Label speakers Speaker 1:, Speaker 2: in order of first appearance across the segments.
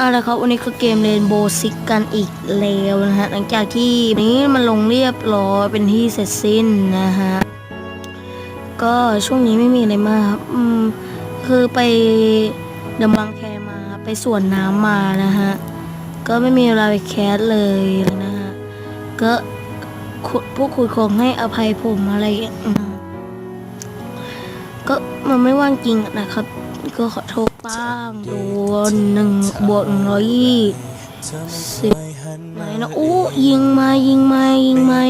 Speaker 1: เอาละครับวันนี้คือเกมเรนโบว์ซิกกันอีกแล้วนะฮะหลังจากที่นี้มันลงเรียบร้อยเป็นที่เสร็จสิ้นนะฮะก็ช่วงนี้ไม่มีอะไรมากครับอืมคือไปดำบังแคมาไปสวนน้ำมานะฮะก็ไม่มีเวลาไปแคสเลยนะฮะก็คุณพวกคุณคงให้อภัยผมอะไรอย่างเงี้ยก็มันไม่ว่างจริงนะครับ ก็ขอโทษบ้างโดนหนึ่งบวกหนึ่งร้อยยี่สิบไหนนะอู้ยิงมายิงมายิงมา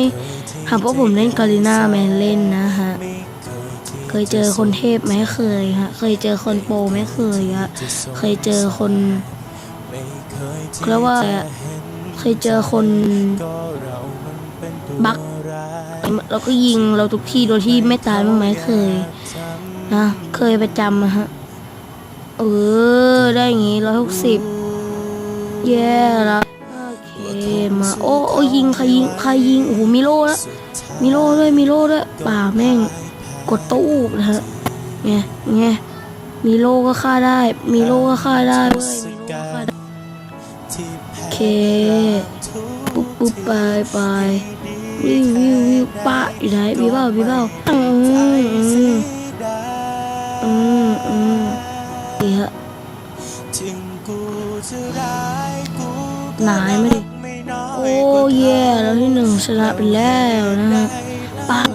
Speaker 1: หากพวกผมเล่นกาลิน่าแมนเล่นนะฮะเคยเจอคนเทพไหมเคยฮะ เคยเจอคนโปรไหมเคยฮะเคยเจอคนเรียกว่าอะไรอะเคยเจอคนบักแล้วก็ยิงเราทุกที่โดยที่ไม่ตายบ้างไหมเคยนะเคยประจำอะฮะ เออ ได้อย่างงี้ร้อยหกสิบแย่แล้วโอเคมา โอ้โอ้ยิงใครยิงใครยิง โอ้โหมีโล่แล้วมีโล่ด้วยมีโล่ด้วยป่าแม่ง กดตู้นะฮะไงไงมีโล่ก็ฆ่าได้ มีโล่ก็ฆ่าได้เว้ยมีโล่ก็ฆ่าได้โอเค ปุ๊บปุ๊บไปไปวิววิววิวปะอยู่ไหนมีเปล่ามีเปล่าอืม หนายไม่ดิโอ้เย่แล้วที่หนึ่งชนะไปแล้วนะฮะปัง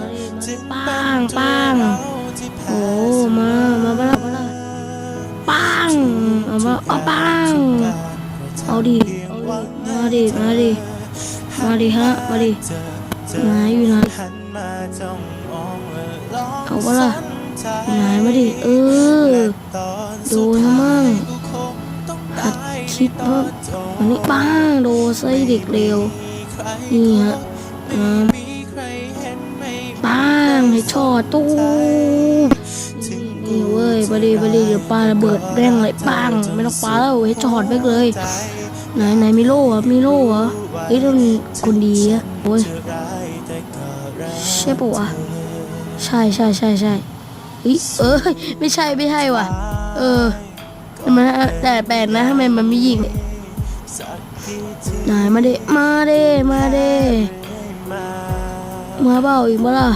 Speaker 1: ปังปังโอ้มามาบ้าบ้าปังเอามาเอาปังเอาดิเอาดิมาดิมาดิมาดิฮะมาดิไหนอยู่ไหนเอาบ้าล่ะไมาดิเออโดนมั่ง หัดคิดว่าวันนี้ปังโดนไส้เด็กเร็วนี่ฮะอืมปังให้ชอตู้นี่นี่เว้ยบดีบดีเดี๋ยวปลาระเบิดแรงเลยปังไม่ต้องปาแล้วให้จอดไปเลยไหนไหนมีโล่เหรอมีโล่เหรอเฮ้ยต้องคนดีอะโอ้ยใช่ปะวะใช่ใช่ใช่ใช่เฮ้ยเออไม่ใช่ไม่ใช่ว่ะ เออ ทำไมแต่แปลกนะทำไมมันไม่ยิงไหนมาเดมาเดมาเดมาเปล่าอีกเมื่อล่ะ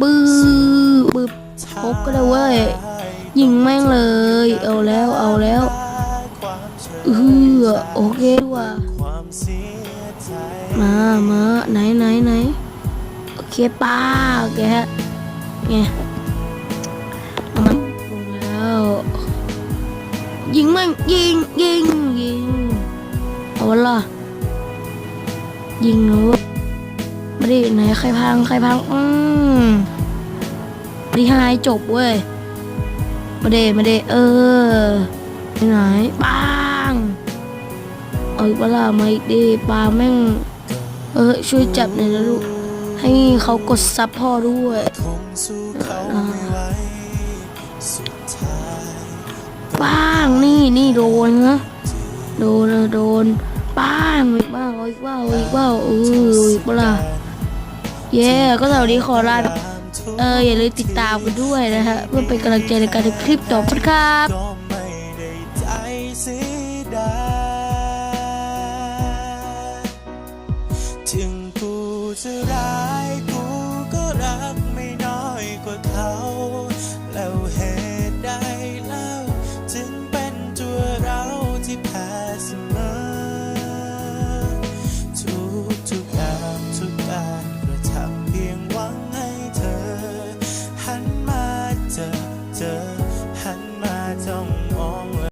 Speaker 1: ปื้อปื้อพกก็ได้เว้ยยิงแม่งเลย เอาแล้วเอาแล้วเออโอเคว่ะมามาไหนไหนไหนโอเคป้าโอเคฮะไง ยิงมันยิงยิงยิงเอาวะล่ะยิงแล้วมาดิไหนใครพังใครพังอืมดีไฮจบเว้ยมาเดมาเดเออไปไหนปังเอาอีกเวลามาอีกดิปาแม่งเออช่วยจับหน่อยนะลูกให้เขากดซับพ่อด้วยอ่าป้าง นี่โดนนะโดนโดนป้าอีกบ้างอีกบ้างอีกบ้างเอออีกบ้างเย่ก็สวัสดีขอลาเอออย่าลืมติดตามกันด้วยนะฮะเพื่อเป็นกำลังใจในการทำคลิปต่อไปครับ
Speaker 2: ถึงกูจะรัก